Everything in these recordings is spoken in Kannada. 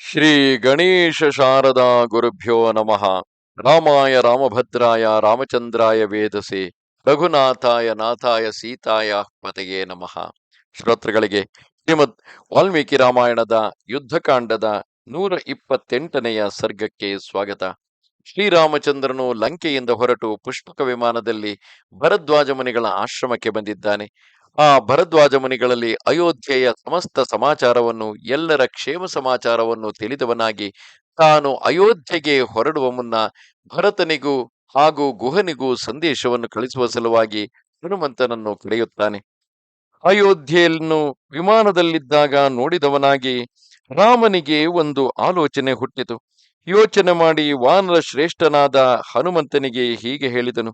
ಶ್ರೀ ಗಣೇಶ ಶಾರದಾ ಗುರುಭ್ಯೋ ನಮಃ. ರಾಮಾಯ ರಾಮಭದ್ರಾಯ ರಾಮಚಂದ್ರಾಯ ವೇದಸೆ ರಘುನಾಥಾಯ ನಾಥಾಯ ಸೀತಾಯ ಪತೆಯೇ ನಮಃ. ಶ್ರೋತೃಗಳಿಗೆ ಶ್ರೀಮದ್ ವಾಲ್ಮೀಕಿ ರಾಮಾಯಣದ ಯುದ್ಧಕಾಂಡದ ನೂರ ಇಪ್ಪತ್ತೆಂಟನೆಯ ಸರ್ಗಕ್ಕೆ ಸ್ವಾಗತ. ಶ್ರೀರಾಮಚಂದ್ರನು ಲಂಕೆಯಿಂದ ಹೊರಟು ಪುಷ್ಪಕ ವಿಮಾನದಲ್ಲಿ ಭರದ್ವಾಜ ಮುನಿಗಳ ಆಶ್ರಮಕ್ಕೆ ಬಂದಿದ್ದಾನೆ. ಆ ಭರದ್ವಾಜ ಮುನಿಗಳಲ್ಲಿ ಅಯೋಧ್ಯೆಯ ಸಮಸ್ತ ಸಮಾಚಾರವನ್ನು, ಎಲ್ಲರ ಕ್ಷೇಮ ಸಮಾಚಾರವನ್ನು ತಿಳಿದವನಾಗಿ ತಾನು ಅಯೋಧ್ಯೆಗೆ ಹೊರಡುವ ಮುನ್ನ ಭರತನಿಗೂ ಹಾಗೂ ಗುಹನಿಗೂ ಸಂದೇಶವನ್ನು ಕಳಿಸುವ ಸಲುವಾಗಿ ಹನುಮಂತನನ್ನು ಕರೆಯುತ್ತಾನೆ. ಅಯೋಧ್ಯೆಯನ್ನು ವಿಮಾನದಲ್ಲಿದ್ದಾಗ ನೋಡಿದವನಾಗಿ ರಾಮನಿಗೆ ಒಂದು ಆಲೋಚನೆ ಹುಟ್ಟಿತು. ಯೋಚನೆ ಮಾಡಿ ವಾನರ ಶ್ರೇಷ್ಠನಾದ ಹನುಮಂತನಿಗೆ ಹೀಗೆ ಹೇಳಿದನು,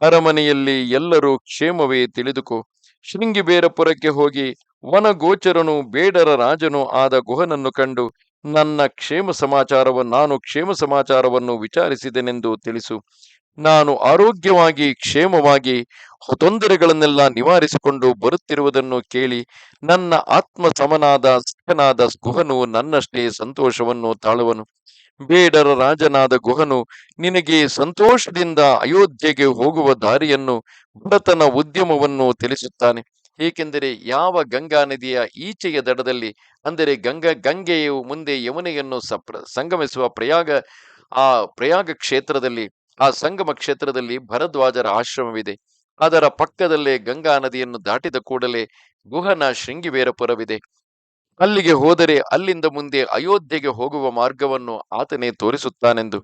ಅರಮನೆಯಲ್ಲಿ ಎಲ್ಲರೂ ಕ್ಷೇಮವೇ ತಿಳಿದುಕೋ ಶೃಂಗಿಬೇರಪುರಕ್ಕೆ ಹೋಗಿ ವನಗೋಚರನು ಬೇಡರ ರಾಜನು ಆದ ಗುಹನನ್ನು ಕಂಡು, ನನ್ನ ಕ್ಷೇಮ ಸಮಾಚಾರವನ್ನು ನಾನು ಕ್ಷೇಮ ಸಮಾಚಾರವನ್ನು ವಿಚಾರಿಸಿದೆನೆಂದು ತಿಳಿಸು. ನಾನು ಆರೋಗ್ಯವಾಗಿ, ಕ್ಷೇಮವಾಗಿ ತೊಂದರೆಗಳನ್ನೆಲ್ಲ ನಿವಾರಿಸಿಕೊಂಡು ಬರುತ್ತಿರುವುದನ್ನು ಕೇಳಿ, ನನ್ನ ಆತ್ಮ ಸಮನಾದ ಸ್ಥಿತನಾದ ಗುಹನು ನನ್ನಷ್ಟೇ ಸಂತೋಷವನ್ನು ತಾಳುವನು. ಬೇಡರ ರಾಜನಾದ ಗುಹನು, ನಿನಗೆ ಸಂತೋಷದಿಂದ ಅಯೋಧ್ಯೆಗೆ ಹೋಗುವ ದಾರಿಯನ್ನು ಭರತನ ಉದ್ಯಮವನ್ನು ತಿಳಿಸುತ್ತಾನೆ. ಏಕೆಂದರೆ ಯಾವ ಗಂಗಾ ನದಿಯ ಈಚೆಯ ದಡದಲ್ಲಿ, ಅಂದರೆ ಗಂಗಾ ಗಂಗೆಯು ಮುಂದೆ ಯಮುನೆಯನ್ನು ಸಂಗಮಿಸುವ ಪ್ರಯಾಗ, ಆ ಪ್ರಯಾಗ ಕ್ಷೇತ್ರದಲ್ಲಿ, ಆ ಸಂಗಮ ಕ್ಷೇತ್ರದಲ್ಲಿ ಭರದ್ವಾಜರ ಆಶ್ರಮವಿದೆ. ಅದರ ಪಕ್ಕದಲ್ಲೇ ಗಂಗಾ ನದಿಯನ್ನು ದಾಟಿದ ಕೂಡಲೇ ಗುಹನ ಶೃಂಗಿಬೇರಪುರವಿದೆ. ಅಲ್ಲಿಗೆ ಹೋದರೆ ಅಲ್ಲಿಂದ ಮುಂದೆ ಅಯೋಧ್ಯೆಗೆ ಹೋಗುವ ಮಾರ್ಗವನ್ನು ಆತನೇ ತೋರಿಸುತ್ತಾನೆಂದು.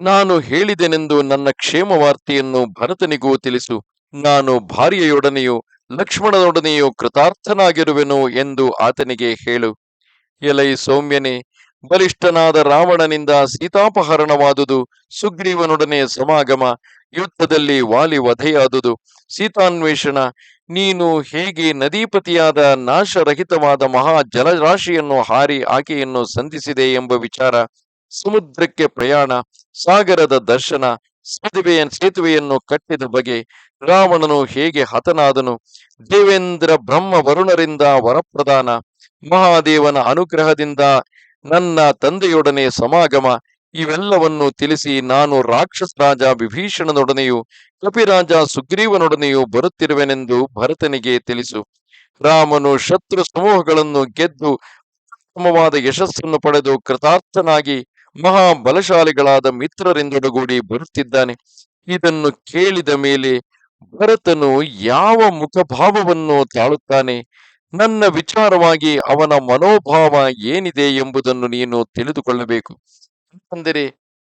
ನಾನು ಹೇಳಿದೆನೆಂದು ನನ್ನ ಕ್ಷೇಮ ವಾರ್ತೆಯನ್ನು ಭರತನಿಗೂ ತಿಳಿಸು. ನಾನು ಭಾರ್ಯೆಯೊಡನೆಯೂ ಲಕ್ಷ್ಮಣನೊಡನೆಯೂ ಕೃತಾರ್ಥನಾಗಿರುವೆನು ಎಂದು ಆತನಿಗೆ ಹೇಳು. ಎಲೈ ಸೌಮ್ಯನೇ, ಬಲಿಷ್ಠನಾದ ರಾವಣನಿಂದ ಸೀತಾಪಹರಣವಾದುದು ಸುಗ್ರೀವನೊಡನೆ ಸಮಾಗಮ, ಯುದ್ಧದಲ್ಲಿ ವಾಲಿ ವಧೆಯಾದುದು. ಸೀತಾನ್ವೇಷಣ ನೀನು ಹೇಗೆ ನದೀಪತಿಯಾದ ನಾಶರಹಿತವಾದ ಮಹಾ ಜಲರಾಶಿಯನ್ನು ಹಾರಿ ಆಕೆಯನ್ನು ಸಂಧಿಸಿದೆ ಎಂಬ ವಿಚಾರ, ಸಮುದ್ರಕ್ಕೆ ಪ್ರಯಾಣ, ಸಾಗರದ ದರ್ಶನ, ಸೇತುವೆಯ, ಸೇತುವೆಯನ್ನು ಕಟ್ಟಿದ ಬಗೆ ರಾವಣನು ಹೇಗೆ ಹತನಾದನು, ದೇವೇಂದ್ರ ಬ್ರಹ್ಮ ವರುಣರಿಂದ ವರಪ್ರದಾನ ಮಹಾದೇವನ ಅನುಗ್ರಹದಿಂದ ನನ್ನ ತಂದೆಯೊಡನೆ ಸಮಾಗಮ, ಇವೆಲ್ಲವನ್ನು ತಿಳಿಸಿ ನಾನು ರಾಕ್ಷಸ ರಾಜ ವಿಭೀಷಣನೊಡನೆಯೂ ಕಪಿರಾಜ ಸುಗ್ರೀವನೊಡನೆಯೂ ಬರುತ್ತಿರುವೆನೆಂದು ಭರತನಿಗೆ ತಿಳಿಸು. ರಾಮನು ಶತ್ರು ಸಮೂಹಗಳನ್ನು ಗೆದ್ದು ಉತ್ತಮವಾದ ಯಶಸ್ಸನ್ನು ಪಡೆದು ಕೃತಾರ್ಥನಾಗಿ ಮಹಾ ಬಲಶಾಲಿಗಳಾದ ಮಿತ್ರರಿಂದೊಡಗೂಡಿ ಬರುತ್ತಿದ್ದಾನೆ. ಇದನ್ನು ಕೇಳಿದ ಮೇಲೆ ಭರತನು ಯಾವ ಮುಖಭಾವವನ್ನು ತಾಳುತ್ತಾನೆ? ನನ್ನ ವಿಚಾರವಾಗಿ ಅವನ ಮನೋಭಾವ ಏನಿದೆ ಎಂಬುದನ್ನು ನೀನು ತಿಳಿದುಕೊಳ್ಳಬೇಕು. ಅಂದರೆ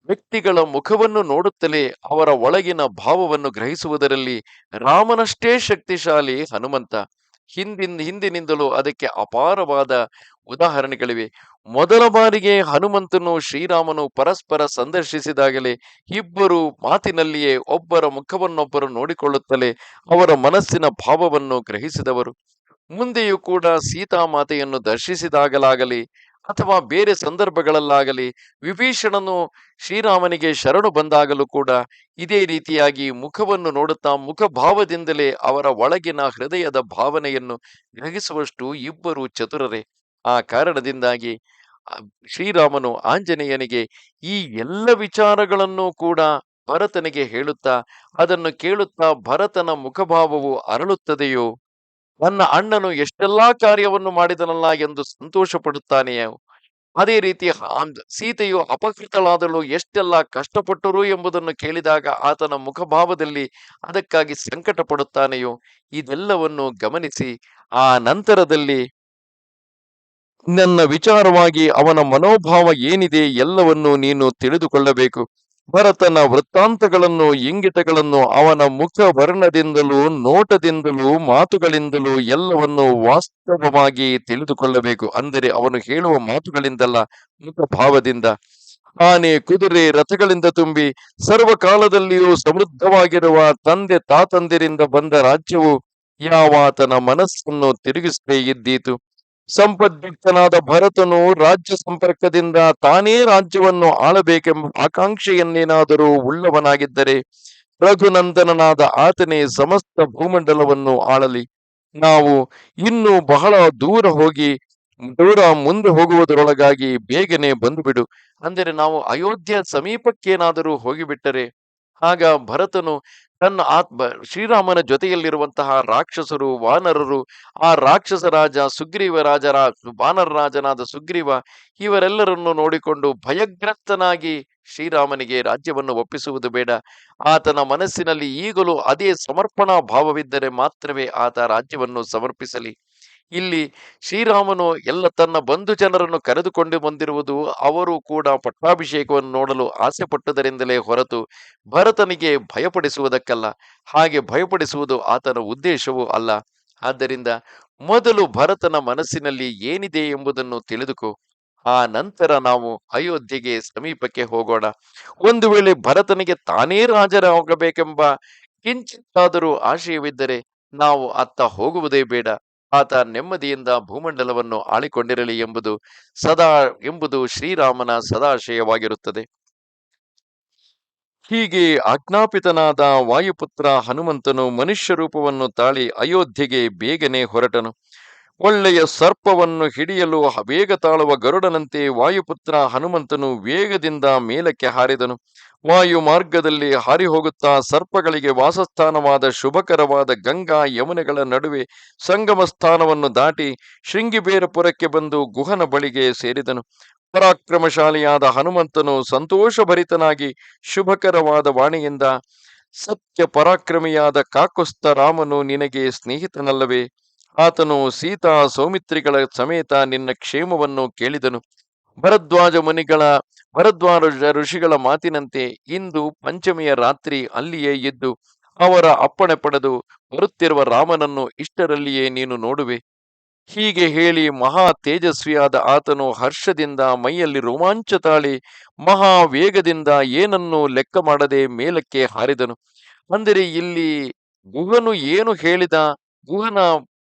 ವ್ಯಕ್ತಿಗಳ ಮುಖವನ್ನು ನೋಡುತ್ತಲೇ ಅವರ ಒಳಗಿನ ಭಾವವನ್ನು ಗ್ರಹಿಸುವುದರಲ್ಲಿ ರಾಮನಷ್ಟೇ ಶಕ್ತಿಶಾಲಿ ಹನುಮಂತ. ಹಿಂದಿನ, ಹಿಂದಿನಿಂದಲೂ ಅದಕ್ಕೆ ಅಪಾರವಾದ ಉದಾಹರಣೆಗಳಿವೆ. ಮೊದಲ ಬಾರಿಗೆ ಹನುಮಂತನು ಶ್ರೀರಾಮನು ಪರಸ್ಪರ ಸಂದರ್ಶಿಸಿದಾಗಲೇ ಇಬ್ಬರು ಮಾತಿನಲ್ಲಿಯೇ ಒಬ್ಬರ ಮುಖವನ್ನೊಬ್ಬರು ನೋಡಿಕೊಳ್ಳುತ್ತಲೇ ಅವರ ಮನಸ್ಸಿನ ಭಾವವನ್ನು ಗ್ರಹಿಸಿದವರು. ಮುಂದೆಯೂ ಕೂಡ ಸೀತಾಮಾತೆಯನ್ನು ದರ್ಶಿಸಿದಾಗಲಾಗಲಿ ಅಥವಾ ಬೇರೆ ಸಂದರ್ಭಗಳಲ್ಲಾಗಲಿ ವಿಭೀಷಣನು ಶ್ರೀರಾಮನಿಗೆ ಶರಣು ಬಂದಾಗಲೂ ಕೂಡ ಇದೇ ರೀತಿಯಾಗಿ ಮುಖವನ್ನು ನೋಡುತ್ತಾ ಮುಖಭಾವದಿಂದಲೇ ಅವರ ಒಳಗಿನ ಹೃದಯದ ಭಾವನೆಯನ್ನು ಗ್ರಹಿಸುವಷ್ಟು ಇಬ್ಬರು ಚತುರರೇ. ಆ ಕಾರಣದಿಂದಾಗಿ ಶ್ರೀರಾಮನು ಆಂಜನೇಯನಿಗೆ ಈ ಎಲ್ಲ ವಿಚಾರಗಳನ್ನು ಕೂಡ ಭರತನಿಗೆ ಹೇಳುತ್ತಾ, ಅದನ್ನು ಕೇಳುತ್ತಾ ಭರತನ ಮುಖಭಾವವು ಅರಳುತ್ತದೆಯೋ? ನನ್ನ ಅಣ್ಣನು ಎಷ್ಟೆಲ್ಲಾ ಕಾರ್ಯವನ್ನು ಮಾಡಿದನಲ್ಲ ಎಂದು ಸಂತೋಷ ಅದೇ ರೀತಿ ಸೀತೆಯು ಅಪಕೃತಳಾದಳು, ಎಷ್ಟೆಲ್ಲ ಕಷ್ಟಪಟ್ಟರು ಎಂಬುದನ್ನು ಕೇಳಿದಾಗ ಆತನ ಮುಖಭಾವದಲ್ಲಿ ಅದಕ್ಕಾಗಿ ಸಂಕಟ ಪಡುತ್ತಾನೆಯೋ ಇದೆಲ್ಲವನ್ನು ಗಮನಿಸಿ, ಆ ನಂತರದಲ್ಲಿ ನನ್ನ ವಿಚಾರವಾಗಿ ಅವನ ಮನೋಭಾವ ಏನಿದೆ ಎಲ್ಲವನ್ನು ನೀನು ತಿಳಿದುಕೊಳ್ಳಬೇಕು. ಭರತನ ವೃತ್ತಾಂತಗಳನ್ನು, ಇಂಗಿತಗಳನ್ನು, ಅವನ ಮುಖ ವರ್ಣದಿಂದಲೂ, ನೋಟದಿಂದಲೂ, ಮಾತುಗಳಿಂದಲೂ ಎಲ್ಲವನ್ನು ವಾಸ್ತವವಾಗಿ ತಿಳಿದುಕೊಳ್ಳಬೇಕು. ಅಂದರೆ ಅವನು ಹೇಳುವ ಮಾತುಗಳಿಂದಲ್ಲ, ಮುಖಭಾವದಿಂದ. ಆನೆ, ಕುದುರೆ, ರಥಗಳಿಂದ ತುಂಬಿ, ಸರ್ವಕಾಲದಲ್ಲಿಯೂ ಸಮೃದ್ಧವಾಗಿರುವ ತಂದೆ ತಾತಂದಿರಿಂದ ಬಂದ ರಾಜ್ಯವು ಯಾವಾತನ ಮನಸ್ಸನ್ನು ತಿರುಗಿಸದೇ ಇದ್ದೀತು. ಸಂಪದ್ಯುಕ್ತನಾದ ಭರತನು ರಾಜ್ಯ ಸಂಪರ್ಕದಿಂದ ತಾನೇ ರಾಜ್ಯವನ್ನು ಆಳಬೇಕೆಂಬ ಆಕಾಂಕ್ಷೆಯನ್ನೇನಾದರೂ ಉಳ್ಳವನಾಗಿದ್ದರೆ ರಘುನಂದನನಾದ ಆತನೇ ಸಮಸ್ತ ಭೂಮಂಡಲವನ್ನು ಆಳಲಿ. ನಾವು ಇನ್ನು ಬಹಳ ದೂರ ಹೋಗಿ, ದೂರ ಮುಂದೆ ಹೋಗುವುದರೊಳಗಾಗಿ ಬೇಗನೆ ಬಂದುಬಿಡು. ಅಂದರೆ ನಾವು ಅಯೋಧ್ಯೆ ಸಮೀಪಕ್ಕೇನಾದರೂ ಹೋಗಿಬಿಟ್ಟರೆ ಆಗ ಭರತನು ತನ್ನ ಆತ್ಮ, ಶ್ರೀರಾಮನ ಜೊತೆಯಲ್ಲಿರುವಂತಹ ರಾಕ್ಷಸರು, ವಾನರರು, ಆ ರಾಕ್ಷಸ ರಾಜ, ಸುಗ್ರೀವ ರಾಜರ, ವಾನರ ರಾಜನಾದ ಸುಗ್ರೀವ, ಇವರೆಲ್ಲರನ್ನು ನೋಡಿಕೊಂಡು ಭಯಗ್ರಸ್ತನಾಗಿ ಶ್ರೀರಾಮನಿಗೆ ರಾಜ್ಯವನ್ನು ಒಪ್ಪಿಸುವುದು ಬೇಡ. ಆತನ ಮನಸ್ಸಿನಲ್ಲಿ ಈಗಲೂ ಅದೇ ಸಮರ್ಪಣಾ ಭಾವವಿದ್ದರೆ ಮಾತ್ರವೇ ಆತ ರಾಜ್ಯವನ್ನು ಸಮರ್ಪಿಸಲಿ. ಇಲ್ಲಿ ಶ್ರೀರಾಮನು ಎಲ್ಲ ತನ್ನ ಬಂಧು ಜನರನ್ನು ಕರೆದುಕೊಂಡು ಬಂದಿರುವುದು ಅವರು ಕೂಡ ಪಟ್ಟಾಭಿಷೇಕವನ್ನು ನೋಡಲು ಆಸೆ ಪಟ್ಟದರಿಂದಲೇ ಹೊರತು ಭರತನಿಗೆ ಭಯಪಡಿಸುವುದಕ್ಕಲ್ಲ. ಹಾಗೆ ಭಯಪಡಿಸುವುದು ಆತನ ಉದ್ದೇಶವೂ ಅಲ್ಲ. ಆದ್ದರಿಂದ ಮೊದಲು ಭರತನ ಮನಸ್ಸಿನಲ್ಲಿ ಏನಿದೆ ಎಂಬುದನ್ನು ತಿಳಿದುಕೋ. ಆ ನಂತರ ನಾವು ಅಯೋಧ್ಯೆಗೆ ಸಮೀಪಕ್ಕೆ ಹೋಗೋಣ. ಒಂದು ವೇಳೆ ಭರತನಿಗೆ ತಾನೇ ರಾಜರಾಗಬೇಕೆಂಬ ಕಿಂಚಿತ್ತಾದರೂ ಆಶಯವಿದ್ದರೆ ನಾವು ಅತ್ತ ಹೋಗುವುದೇ ಬೇಡ. ಆತ ನೆಮ್ಮದಿಯಿಂದ ಭೂಮಂಡಲವನ್ನು ಆಳಿಕೊಂಡಿರಲಿ ಎಂಬುದು ಸದಾ, ಎಂಬುದು ಶ್ರೀರಾಮನ ಸದಾಶಯವಾಗಿರುತ್ತದೆ. ಹೀಗೆ ಆಜ್ಞಾಪಿತನಾದ ವಾಯುಪುತ್ರ ಹನುಮಂತನು ಮನುಷ್ಯ ರೂಪವನ್ನು ತಾಳಿ ಅಯೋಧ್ಯೆಗೆ ಬೇಗನೆ ಹೊರಟನು. ಒಳ್ಳೆಯ ಸರ್ಪವನ್ನು ಹಿಡಿಯಲು ವೇಗ ತಾಳುವ ಗರುಡನಂತೆ ವಾಯುಪುತ್ರ ಹನುಮಂತನು ವೇಗದಿಂದ ಮೇಲಕ್ಕೆ ಹಾರಿದನು. ವಾಯು ಮಾರ್ಗದಲ್ಲಿ ಹಾರಿ ಹೋಗುತ್ತಾ ಸರ್ಪಗಳಿಗೆ ವಾಸಸ್ಥಾನವಾದ ಶುಭಕರವಾದ ಗಂಗಾ ಯಮುನೆಗಳ ನಡುವೆ ಸಂಗಮ ಸ್ಥಾನವನ್ನು ದಾಟಿ ಶೃಂಗಿಬೇರಪುರಕ್ಕೆ ಬಂದು ಗುಹನ ಬಳಿಗೆ ಸೇರಿದನು. ಪರಾಕ್ರಮಶಾಲಿಯಾದ ಹನುಮಂತನು ಸಂತೋಷಭರಿತನಾಗಿ ಶುಭಕರವಾದ ವಾಣಿಯಿಂದ ಸತ್ಯ ಪರಾಕ್ರಮಿಯಾದ ಕಾಕುಸ್ತ ರಾಮನು ನಿನಗೆ ಸ್ನೇಹಿತನಲ್ಲವೇ? ಆತನು ಸೀತಾ ಸೌಮಿತ್ರಿಗಳ ಸಮೇತ ನಿನ್ನ ಕ್ಷೇಮವನ್ನು ಕೇಳಿದನು. ಭರದ್ವಾಜ ಮುನಿಗಳ, ಭರದ್ವಾಜ ಋಷಿಗಳ ಮಾತಿನಂತೆ ಇಂದು ಪಂಚಮಿಯ ರಾತ್ರಿ ಅಲ್ಲಿಯೇ ಇದ್ದು ಅವರ ಅಪ್ಪಣೆ ಪಡೆದು ಬರುತ್ತಿರುವ ರಾಮನನ್ನು ಇಷ್ಟರಲ್ಲಿಯೇ ನೀನು ನೋಡುವೆ. ಹೀಗೆ ಹೇಳಿ ಮಹಾ ತೇಜಸ್ವಿಯಾದ ಆತನು ಹರ್ಷದಿಂದ ಮೈಯಲ್ಲಿ ರೋಮಾಂಚ ತಾಳಿ ಮಹಾ ವೇಗದಿಂದ ಏನನ್ನು ಲೆಕ್ಕ ಮಾಡದೆ ಮೇಲಕ್ಕೆ ಹಾರಿದನು. ಅಂದರೆ ಇಲ್ಲಿ ಗುಹನು ಏನು ಹೇಳಿದ? ಗುಹನ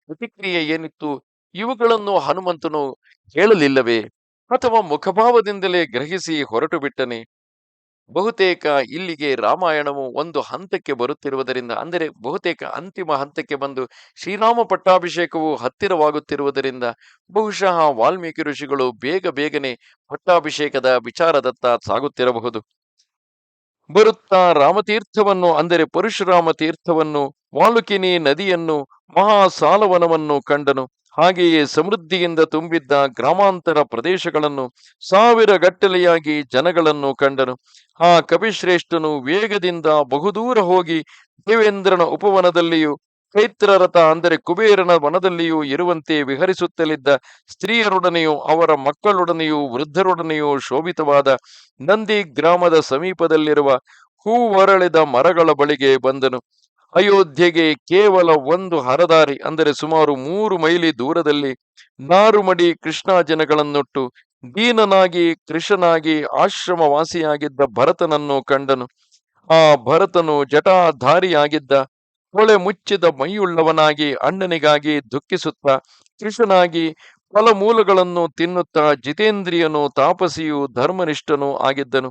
ಪ್ರತಿಕ್ರಿಯೆ ಏನಿತ್ತು? ಇವುಗಳನ್ನು ಹನುಮಂತನು ಹೇಳಲಿಲ್ಲವೇ? ಅಥವಾ ಮುಖಭಾವದಿಂದಲೇ ಗ್ರಹಿಸಿ ಹೊರಟು ಬಿಟ್ಟನೆ? ಬಹುತೇಕ ಇಲ್ಲಿಗೆ ರಾಮಾಯಣವು ಒಂದು ಹಂತಕ್ಕೆ ಬರುತ್ತಿರುವುದರಿಂದ, ಅಂದರೆ ಬಹುತೇಕ ಅಂತಿಮ ಹಂತಕ್ಕೆ ಬಂದು ಶ್ರೀರಾಮ ಪಟ್ಟಾಭಿಷೇಕವು ಹತ್ತಿರವಾಗುತ್ತಿರುವುದರಿಂದ, ಬಹುಶಃ ವಾಲ್ಮೀಕಿ ಋಷಿಗಳು ಬೇಗ ಬೇಗನೆ ಪಟ್ಟಾಭಿಷೇಕದ ವಿಚಾರದತ್ತ ಸಾಗುತ್ತಿರಬಹುದು. ಬರುತ್ತಾ ರಾಮತೀರ್ಥವನ್ನು, ಅಂದರೆ ಪರಶುರಾಮ ತೀರ್ಥವನ್ನು ವಾಲುಕಿನಿ ನದಿಯನ್ನು ಮಹಾ ಸಾಲವನವನ್ನು ಕಂಡನು. ಹಾಗೆಯೇ ಸಮೃದ್ಧಿಯಿಂದ ತುಂಬಿದ್ದ ಗ್ರಾಮಾಂತರ ಪ್ರದೇಶಗಳನ್ನು ಸಾವಿರ ಗಟ್ಟಲೆಯಾಗಿ ಜನಗಳನ್ನು ಕಂಡನು. ಆ ಕವಿಶ್ರೇಷ್ಠನು ವೇಗದಿಂದ ಬಹುದೂರ ಹೋಗಿ ದೇವೇಂದ್ರನ ಉಪವನದಲ್ಲಿಯೂ, ಚೈತ್ರರಥ ಅಂದರೆ ಕುಬೇರನ ವನದಲ್ಲಿಯೂ ಇರುವಂತೆ ವಿಹರಿಸುತ್ತಲಿದ್ದ ಸ್ತ್ರೀಯರೊಡನೆಯೂ ಅವರ ಮಕ್ಕಳೊಡನೆಯೂ ವೃದ್ಧರೊಡನೆಯೂ ಶೋಭಿತವಾದ ನಂದಿ ಗ್ರಾಮದ ಸಮೀಪದಲ್ಲಿರುವ ಹೂವರಳಿದ ಮರಗಳ ಬಳಿಗೆ ಬಂದನು. ಅಯೋಧ್ಯೆಗೆ ಕೇವಲ ಒಂದು ಹರದಾರಿ, ಅಂದರೆ ಸುಮಾರು ಮೂರು ಮೈಲಿ ದೂರದಲ್ಲಿ ನಾರುಮಡಿ ಕೃಷ್ಣಾಜನಗಳನ್ನುಟ್ಟು ದೀನನಾಗಿ ಕೃಷನಾಗಿ ಆಶ್ರಮವಾಸಿಯಾಗಿದ್ದ ಭರತನನ್ನು ಕಂಡನು. ಆ ಭರತನು ಜಟಾಧಾರಿಯಾಗಿದ್ದ, ಕೊಳೆ ಮುಚ್ಚಿದ ಮೈಯುಳ್ಳವನಾಗಿ, ಅಣ್ಣನಿಗಾಗಿ ದುಃಖಿಸುತ್ತ ಕೃಷನಾಗಿ ಫಲಮೂಲಗಳನ್ನು ತಿನ್ನುತ್ತಾ, ಜಿತೇಂದ್ರಿಯನು ತಾಪಸಿಯು ಧರ್ಮನಿಷ್ಠನೂ ಆಗಿದ್ದನು.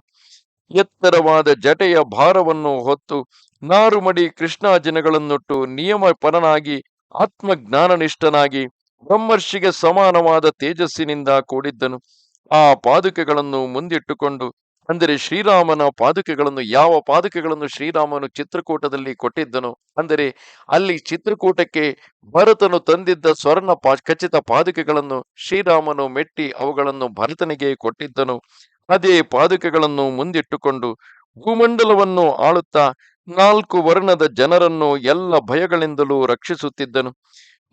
ಎತ್ತರವಾದ ಜಟೆಯ ಭಾರವನ್ನು ಹೊತ್ತು ನಾರುಮಡಿ ಕೃಷ್ಣಾಜನಗಳನ್ನುಟ್ಟು ನಿಯಮಪರನಾಗಿ, ಆತ್ಮಜ್ಞಾನನಿಷ್ಠನಾಗಿ, ಬ್ರಹ್ಮರ್ಷಿಗೆ ಸಮಾನವಾದ ತೇಜಸ್ಸಿನಿಂದ ಕೂಡಿದ್ದನು. ಆ ಪಾದುಕೆಗಳನ್ನು ಮುಂದಿಟ್ಟುಕೊಂಡು, ಅಂದರೆ ಶ್ರೀರಾಮನ ಪಾದುಕೆಗಳನ್ನು, ಯಾವ ಪಾದುಕೆಗಳನ್ನು ಶ್ರೀರಾಮನು ಚಿತ್ರಕೂಟದಲ್ಲಿ ಕೊಟ್ಟಿದ್ದನು, ಅಂದರೆ ಅಲ್ಲಿ ಚಿತ್ರಕೂಟಕ್ಕೆ ಭರತನು ತಂದಿದ್ದ ಸ್ವರ್ಣ ಪಾ, ಖಚಿತ ಪಾದುಕೆಗಳನ್ನು ಶ್ರೀರಾಮನು ಮೆಟ್ಟಿ ಅವುಗಳನ್ನು ಭರತನಿಗೆ ಕೊಟ್ಟಿದ್ದನು. ಅದೇ ಪಾದುಕೆಗಳನ್ನು ಮುಂದಿಟ್ಟುಕೊಂಡು ಭೂಮಂಡಲವನ್ನು ಆಳುತ್ತಾ ನಾಲ್ಕು ವರ್ಣದ ಜನರನ್ನು ಎಲ್ಲ ಭಯಗಳಿಂದಲೂ ರಕ್ಷಿಸುತ್ತಿದ್ದನು.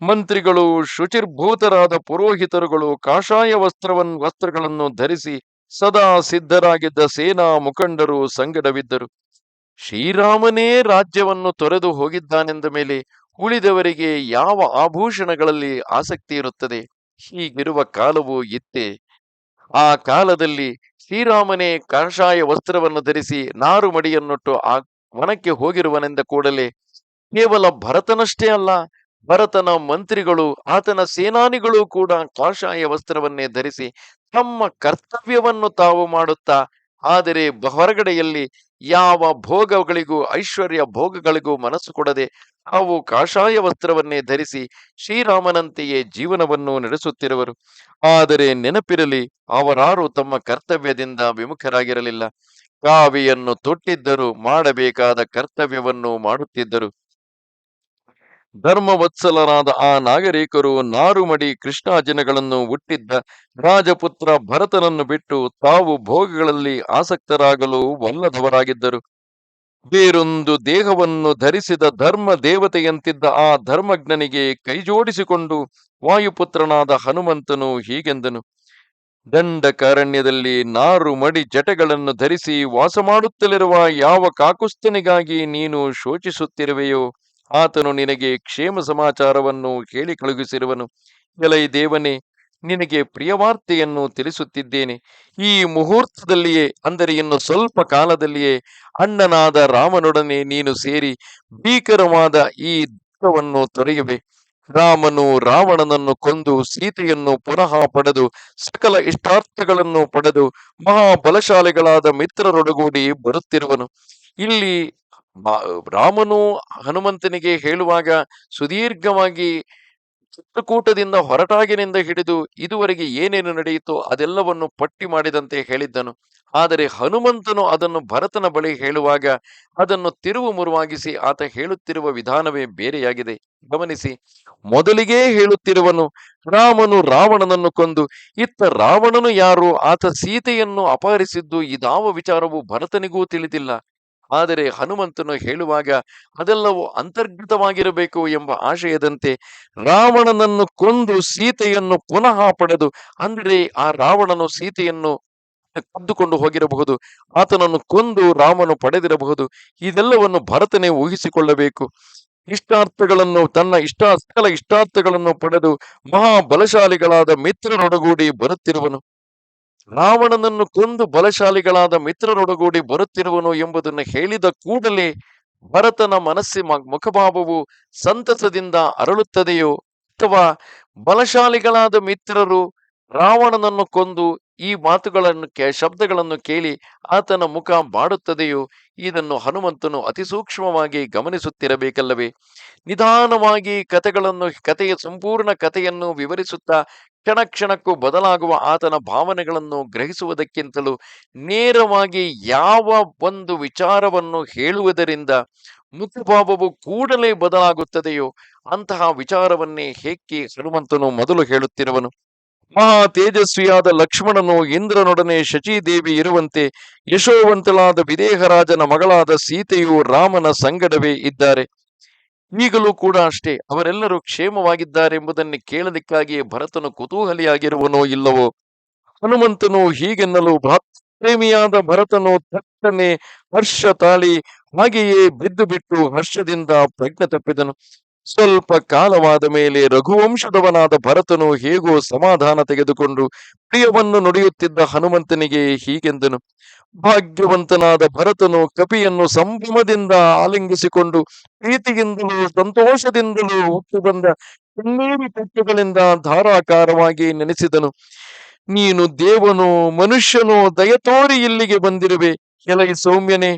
ಮಂತ್ರಿಗಳು, ಶುಚಿರ್ಭೂತರಾದ ಪುರೋಹಿತರುಗಳು ಕಾಷಾಯ ವಸ್ತ್ರವನ್, ವಸ್ತ್ರಗಳನ್ನು ಧರಿಸಿ ಸದಾ ಸಿದ್ಧರಾಗಿದ್ದ ಸೇನಾ ಮುಖಂಡರು ಸಂಗಡವಿದ್ದರು. ಶ್ರೀರಾಮನೇ ರಾಜ್ಯವನ್ನು ತೊರೆದು ಹೋಗಿದ್ದಾನೆಂದ ಮೇಲೆ ಉಳಿದವರಿಗೆ ಯಾವ ಆಭೂಷಣಗಳಲ್ಲಿ ಆಸಕ್ತಿ ಇರುತ್ತದೆ? ಹೀಗಿರುವ ಕಾಲವು ಇತ್ತೆ. ಆ ಕಾಲದಲ್ಲಿ ಶ್ರೀರಾಮನೇ ಕಾಷಾಯ ವಸ್ತ್ರವನ್ನು ಧರಿಸಿ ನಾರು ಮಡಿಯನ್ನುಟ್ಟು ಆ ವನಕ್ಕೆ ಹೋಗಿರುವನೆಂದ ಕೂಡಲೇ ಕೇವಲ ಭರತನಷ್ಟೇ ಅಲ್ಲ, ಭರತನ ಮಂತ್ರಿಗಳು, ಆತನ ಸೇನಾನಿಗಳು ಕೂಡ ಕಾಷಾಯ ವಸ್ತ್ರವನ್ನೇ ಧರಿಸಿ ತಮ್ಮ ಕರ್ತವ್ಯವನ್ನು ತಾವು ಮಾಡುತ್ತಾ, ಆದರೆ ಹೊರಗಡೆಯಲ್ಲಿ ಯಾವ ಭೋಗಗಳಿಗೂ, ಐಶ್ವರ್ಯ ಭೋಗಗಳಿಗೂ ಮನಸ್ಸು ಕೊಡದೆ ಅವು ಕಾಷಾಯ ವಸ್ತ್ರವನ್ನೇ ಧರಿಸಿ ಶ್ರೀರಾಮನಂತೆಯೇ ಜೀವನವನ್ನು ನಡೆಸುತ್ತಿರುವರು. ಆದರೆ ನೆನಪಿರಲಿ, ಅವರಾರು ತಮ್ಮ ಕರ್ತವ್ಯದಿಂದ ವಿಮುಖರಾಗಿರಲಿಲ್ಲ. ಕಾವಿಯನ್ನು ತೊಟ್ಟಿದ್ದರು ಮಾಡಬೇಕಾದ ಕರ್ತವ್ಯವನ್ನು ಮಾಡುತ್ತಿದ್ದರು. ಧರ್ಮವತ್ಸಲರಾದ ಆ ನಾಗರಿಕರು ನಾರುಮಡಿ ಕೃಷ್ಣಾಜಿನಗಳನ್ನು ಹುಟ್ಟಿದ್ದ ರಾಜಪುತ್ರ ಭರತನನ್ನು ಬಿಟ್ಟು ತಾವು ಭೋಗಗಳಲ್ಲಿ ಆಸಕ್ತರಾಗಲು ವಲ್ಲದವರಾಗಿದ್ದರು. ಬೇರೊಂದು ದೇಹವನ್ನು ಧರಿಸಿದ ಧರ್ಮ ದೇವತೆಯಂತಿದ್ದ ಆ ಧರ್ಮಜ್ಞನಿಗೆ ಕೈಜೋಡಿಸಿಕೊಂಡು ವಾಯುಪುತ್ರನಾದ ಹನುಮಂತನು ಹೀಗೆಂದನು. ದಂಡಕಾರಣ್ಯದಲ್ಲಿ ನಾರು ಮಡಿ ಜಟಗಳನ್ನು ಧರಿಸಿ ವಾಸ ಮಾಡುತ್ತಲಿರುವ ಯಾವ ಕಾಕುಸ್ತನಿಗಾಗಿ ನೀನು ಶೋಚಿಸುತ್ತಿರುವೆಯೋ? ಆತನು ನಿನಗೆ ಕ್ಷೇಮ ಸಮಾಚಾರವನ್ನು ಹೇಳಿ ಕಳುಹಿಸಿರುವನು. ಎಲೈ ದೇವನೇ, ನಿನಗೆ ಪ್ರಿಯವಾರ್ತೆಯನ್ನು ತಿಳಿಸುತ್ತಿದ್ದೇನೆ. ಈ ಮುಹೂರ್ತದಲ್ಲಿಯೇ, ಅಂದರೆ ಇನ್ನು ಸ್ವಲ್ಪ ಕಾಲದಲ್ಲಿಯೇ ಅಣ್ಣನಾದ ರಾಮನೊಡನೆ ನೀನು ಸೇರಿ ಭೀಕರವಾದ ಈ ದುಃಖವನ್ನು ತೊರೆಯುವೆ. ರಾಮನು ರಾವಣನನ್ನು ಕೊಂದು ಸೀತೆಯನ್ನು ಪುನಃ ಪಡೆದು, ಸಕಲ ಇಷ್ಟಾರ್ಥಗಳನ್ನು ಪಡೆದು ಮಹಾಬಲಶಾಲಿಗಳಾದ ಮಿತ್ರರೊಡಗೂಡಿ ಬರುತ್ತಿರುವನು. ಇಲ್ಲಿ ರಾಮನು ಹನುಮಂತನಿಗೆ ಹೇಳುವಾಗ ಸುದೀರ್ಘವಾಗಿ ಚಿತ್ರಕೂಟದಿಂದ ಹೊರಟಾಗಿನಿಂದ ಹಿಡಿದು ಇದುವರೆಗೆ ಏನೇನು ನಡೆಯಿತೋ ಅದೆಲ್ಲವನ್ನು ಪಟ್ಟಿ ಮಾಡಿದಂತೆ ಹೇಳಿದ್ದನು. ಆದರೆ ಹನುಮಂತನು ಅದನ್ನು ಭರತನ ಬಳಿ ಹೇಳುವಾಗ ಅದನ್ನು ತಿರುವು ಮುರುವಾಗಿಸಿ ಆತ ಹೇಳುತ್ತಿರುವ ವಿಧಾನವೇ ಬೇರೆಯಾಗಿದೆ. ಗಮನಿಸಿ, ಮೊದಲಿಗೆ ಹೇಳುತ್ತಿರುವನು, ರಾಮನು ರಾವಣನನ್ನು ಕೊಂದು, ಇತ್ತ ರಾವಣನು ಯಾರು, ಆತ ಸೀತೆಯನ್ನು ಅಪಹರಿಸಿದ್ದು ಇದಾವ ವಿಚಾರವು ಭರತನಿಗೂ ತಿಳಿದಿಲ್ಲ. ಆದರೆ ಹನುಮಂತನು ಹೇಳುವಾಗ, ಅದೆಲ್ಲವೂ ಅಂತರ್ಗತವಾಗಿರಬೇಕು ಎಂಬ ಆಶಯದಂತೆ ರಾವಣನನ್ನು ಕೊಂದು ಸೀತೆಯನ್ನು ಪುನಃ ಪಡೆದು, ಅಂದರೆ ಆ ರಾವಣನು ಸೀತೆಯನ್ನು ಕದ್ದುಕೊಂಡು ಹೋಗಿರಬಹುದು, ಆತನನ್ನು ಕೊಂದು ರಾಮನು ಪಡೆದಿರಬಹುದು, ಇದೆಲ್ಲವನ್ನು ಭರತನೇ ಊಹಿಸಿಕೊಳ್ಳಬೇಕು. ಇಷ್ಟಾರ್ಥಗಳನ್ನು, ತನ್ನ ಇಷ್ಟ ಇಷ್ಟಾರ್ಥಗಳನ್ನು ಪಡೆದು ಮಹಾಬಲಶಾಲಿಗಳಾದ ಮಿತ್ರರೊಡಗೂಡಿ ಬರುತ್ತಿರುವನು. ರಾವಣನನ್ನು ಕೊಂದು ಬಲಶಾಲಿಗಳಾದ ಮಿತ್ರರೊಡಗೂಡಿ ಬರುತ್ತಿರುವನು ಎಂಬುದನ್ನು ಹೇಳಿದ ಕೂಡಲೇ ಭರತನ ಮನಸ್ಸಿ ಮುಖಭಾವವು ಸಂತಸದಿಂದ ಅರಳುತ್ತದೆಯೋ ಅಥವಾ ಬಲಶಾಲಿಗಳಾದ ಮಿತ್ರರು ರಾವಣನನ್ನು ಕೊಂದು ಈ ಮಾತುಗಳನ್ನು ಕೇ, ಶಬ್ದಗಳನ್ನು ಕೇಳಿ ಆತನ ಮುಖ ಬಾಡುತ್ತದೆಯೋ ಇದನ್ನು ಹನುಮಂತನು ಅತಿ ಸೂಕ್ಷ್ಮವಾಗಿ ಗಮನಿಸುತ್ತಿರಬೇಕಲ್ಲವೇ? ನಿಧಾನವಾಗಿ ಕಥೆಗಳನ್ನು, ಕಥೆಯ ಸಂಪೂರ್ಣ ಕಥೆಯನ್ನು ವಿವರಿಸುತ್ತಾ ಕ್ಷಣ ಕ್ಷಣಕ್ಕೂ ಬದಲಾಗುವ ಆತನ ಭಾವನೆಗಳನ್ನು ಗ್ರಹಿಸುವುದಕ್ಕಿಂತಲೂ ನೇರವಾಗಿ ಯಾವ ಒಂದು ವಿಚಾರವನ್ನು ಹೇಳುವುದರಿಂದ ಮುಖಭಾವವು ಕೂಡಲೇ ಬದಲಾಗುತ್ತದೆಯೋ ಅಂತಹ ವಿಚಾರವನ್ನೇ ಹೇಕ್ಕಿ ಹನುಮಂತನು ಮೊದಲು ಹೇಳುತ್ತಿರುವನು. ಮಹಾ ತೇಜಸ್ವಿಯಾದ ಲಕ್ಷ್ಮಣನು ಇಂದ್ರನೊಡನೆ ಶಚಿದೇವಿ ಇರುವಂತೆ ಯಶೋವಂತಳಾದ ವಿದೇಹರಾಜನ ಮಗಳಾದ ಸೀತೆಯು ರಾಮನ ಸಂಗಡವೇ ಇದ್ದಾರೆ. ಈಗಲೂ ಕೂಡ ಅಷ್ಟೇ. ಅವರೆಲ್ಲರೂ ಕ್ಷೇಮವಾಗಿದ್ದಾರೆಂಬುದನ್ನು ಕೇಳಲಿಕ್ಕಾಗಿ ಭರತನು ಕುತೂಹಲಿಯಾಗಿರುವನೋ ಇಲ್ಲವೋ? ಹನುಮಂತನು ಹೀಗೆನ್ನಲು ಪ್ರೇಮಿಯಾದ ಭರತನು ತಟ್ಟನೆ ಹರ್ಷ ತಾಳಿ ಹಾಗೆಯೇ ಬಿದ್ದು ಬಿಟ್ಟು ಹರ್ಷದಿಂದ ಪ್ರಜ್ಞೆ ತಪ್ಪಿದನು. ಸ್ವಲ್ಪ ಕಾಲವಾದ ಮೇಲೆ ರಘುವಂಶದವನಾದ ಭರತನು ಹೇಗೋ ಸಮಾಧಾನ ತೆಗೆದುಕೊಂಡು ಪ್ರಿಯವನ್ನು ನುಡಿಯುತ್ತಿದ್ದ ಹನುಮಂತನಿಗೆ ಹೀಗೆಂದನು. ಭಾಗ್ಯವಂತನಾದ ಭರತನು ಕಪಿಯನ್ನು ಸಂಭ್ರಮದಿಂದ ಆಲಿಂಗಿಸಿಕೊಂಡು ಪ್ರೀತಿಯಿಂದಲೂ ಸಂತೋಷದಿಂದಲೂ ಹುಟ್ಟು ಬಂದ ಕಣ್ಣೀರು ಪಕ್ಷಗಳಿಂದ ಧಾರಾಕಾರವಾಗಿ ನೆನೆಸಿದನು. ನೀನು ದೇವನೋ ಮನುಷ್ಯನೋ ದಯತೋರಿ ಇಲ್ಲಿಗೆ ಬಂದಿರುವೆ. ಎಲೈ ಸೌಮ್ಯನೇ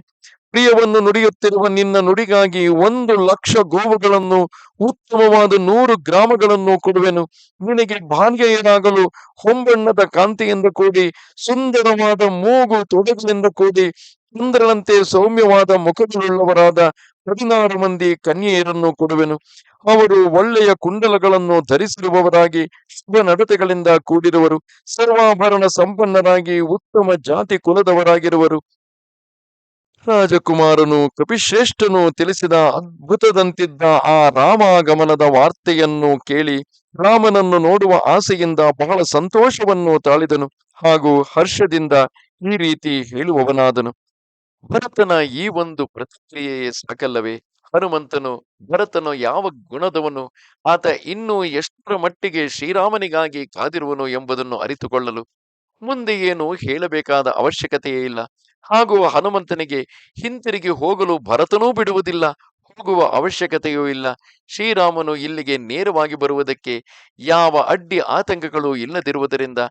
ಪ್ರಿಯವನ್ನು ನುಡಿಯುತ್ತಿರುವ ನಿನ್ನ ನುಡಿಗಾಗಿ ಒಂದು ಲಕ್ಷ ಗೋವುಗಳನ್ನು, ಉತ್ತಮವಾದ ನೂರು ಗ್ರಾಮಗಳನ್ನು ಕೊಡುವೆನು. ನಿನಗೆ ಭಾಗ್ಯೇನಾಗಲು ಹೊಂಬಣ್ಣದ ಕಾಂತಿಯಿಂದ ಕೂಡಿ, ಸುಂದರವಾದ ಮೂಗು ತೊಡಗಿನಿಂದ ಕೂಡಿ, ಸುಂದರನಂತೆ ಸೌಮ್ಯವಾದ ಮುಖಗಳುಳ್ಳವರಾದ ಹದಿನಾರು ಮಂದಿ ಕನ್ಯೆಯರನ್ನು ಕೊಡುವೆನು. ಅವರು ಒಳ್ಳೆಯ ಕುಂಡಲಗಳನ್ನು ಧರಿಸಿರುವವರಾಗಿ ಶುಭ ನಡತೆಗಳಿಂದ ಕೂಡಿರುವರು ಸರ್ವಾಭರಣ ಸಂಪನ್ನರಾಗಿ, ಉತ್ತಮ ಜಾತಿ ಕುಲದವರಾಗಿರುವರು. ರಾಜಕುಮಾರನು ಕಪಿಶ್ರೇಷ್ಠನು ತಿಳಿಸಿದ ಅದ್ಭುತದಂತಿದ್ದ ಆ ರಾಮಾಗಮನದ ವಾರ್ತೆಯನ್ನು ಕೇಳಿ ರಾಮನನ್ನು ನೋಡುವ ಆಸೆಯಿಂದ ಬಹಳ ಸಂತೋಷವನ್ನು ತಾಳಿದನು ಹಾಗೂ ಹರ್ಷದಿಂದ ಈ ರೀತಿ ಹೇಳುವವನಾದನು. ಭರತನ ಈ ಒಂದು ಪ್ರತಿಕ್ರಿಯೆಯೇ ಸಾಕಲ್ಲವೇ? ಹನುಮಂತನು, ಭರತನು ಯಾವ ಗುಣದವನು? ಆತ ಇನ್ನೂ ಎಷ್ಟರ ಮಟ್ಟಿಗೆ ಶ್ರೀರಾಮನಿಗಾಗಿ ಕಾದಿರುವನು ಎಂಬುದನ್ನು ಅರಿತುಕೊಳ್ಳಲು ಮುಂದೆ ಏನು ಹೇಳಬೇಕಾದ ಅವಶ್ಯಕತೆಯೇ ಇಲ್ಲ. ಹಾಗೂ ಹನುಮಂತನಿಗೆ ಹಿಂತಿರುಗಿ ಹೋಗಲು ಭರತನೂ ಬಿಡುವುದಿಲ್ಲ, ಹೋಗುವ ಅವಶ್ಯಕತೆಯೂ ಇಲ್ಲ. ಶ್ರೀರಾಮನು ಇಲ್ಲಿಗೆ ನೇರವಾಗಿ ಬರುವುದಕ್ಕೆ ಯಾವ ಅಡ್ಡಿ ಆತಂಕಗಳು ಇಲ್ಲದಿರುವುದರಿಂದ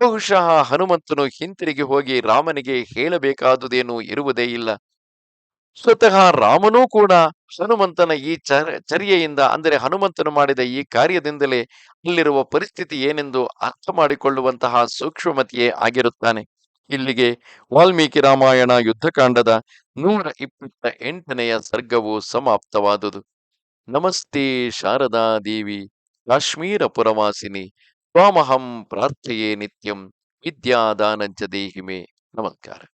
ಬಹುಶಃ ಹನುಮಂತನು ಹಿಂತಿರುಗಿ ಹೋಗಿ ರಾಮನಿಗೆ ಹೇಳಬೇಕಾದುದೇನೂ ಇರುವುದೇ ಇಲ್ಲ. ಸ್ವತಃ ರಾಮನೂ ಕೂಡ ಹನುಮಂತನ ಈ ಚರ್, ಚರ್ಯೆಯಿಂದ, ಅಂದರೆ ಹನುಮಂತನು ಮಾಡಿದ ಈ ಕಾರ್ಯದಿಂದಲೇ ಅಲ್ಲಿರುವ ಪರಿಸ್ಥಿತಿ ಏನೆಂದು ಅರ್ಥ ಮಾಡಿಕೊಳ್ಳುವಂತಹ ಸೂಕ್ಷ್ಮಮತಿಯೇ ಆಗಿರುತ್ತಾನೆ. ಇಲ್ಲಿಗೆ ವಾಲ್ಮೀಕಿ ರಾಮಾಯಣ ಯುದ್ಧಕಾಂಡದ ನೂರ ಇಪ್ಪತ್ತ ಎಂಟನೆಯ ಸರ್ಗವು ಸಮಾಪ್ತವಾದುದು. ನಮಸ್ತೆ ಶಾರದಾ ದೇವಿ ಕಾಶ್ಮೀರ ಪುರವಾಸಿನಿ ತ್ವಾಮಹಂ ಪ್ರಾರ್ಥೆಯೇ ನಿತ್ಯಂ ವಿದ್ಯಾದಾನಂಚ ದೇಹಿಮೆ. ನಮಸ್ಕಾರ.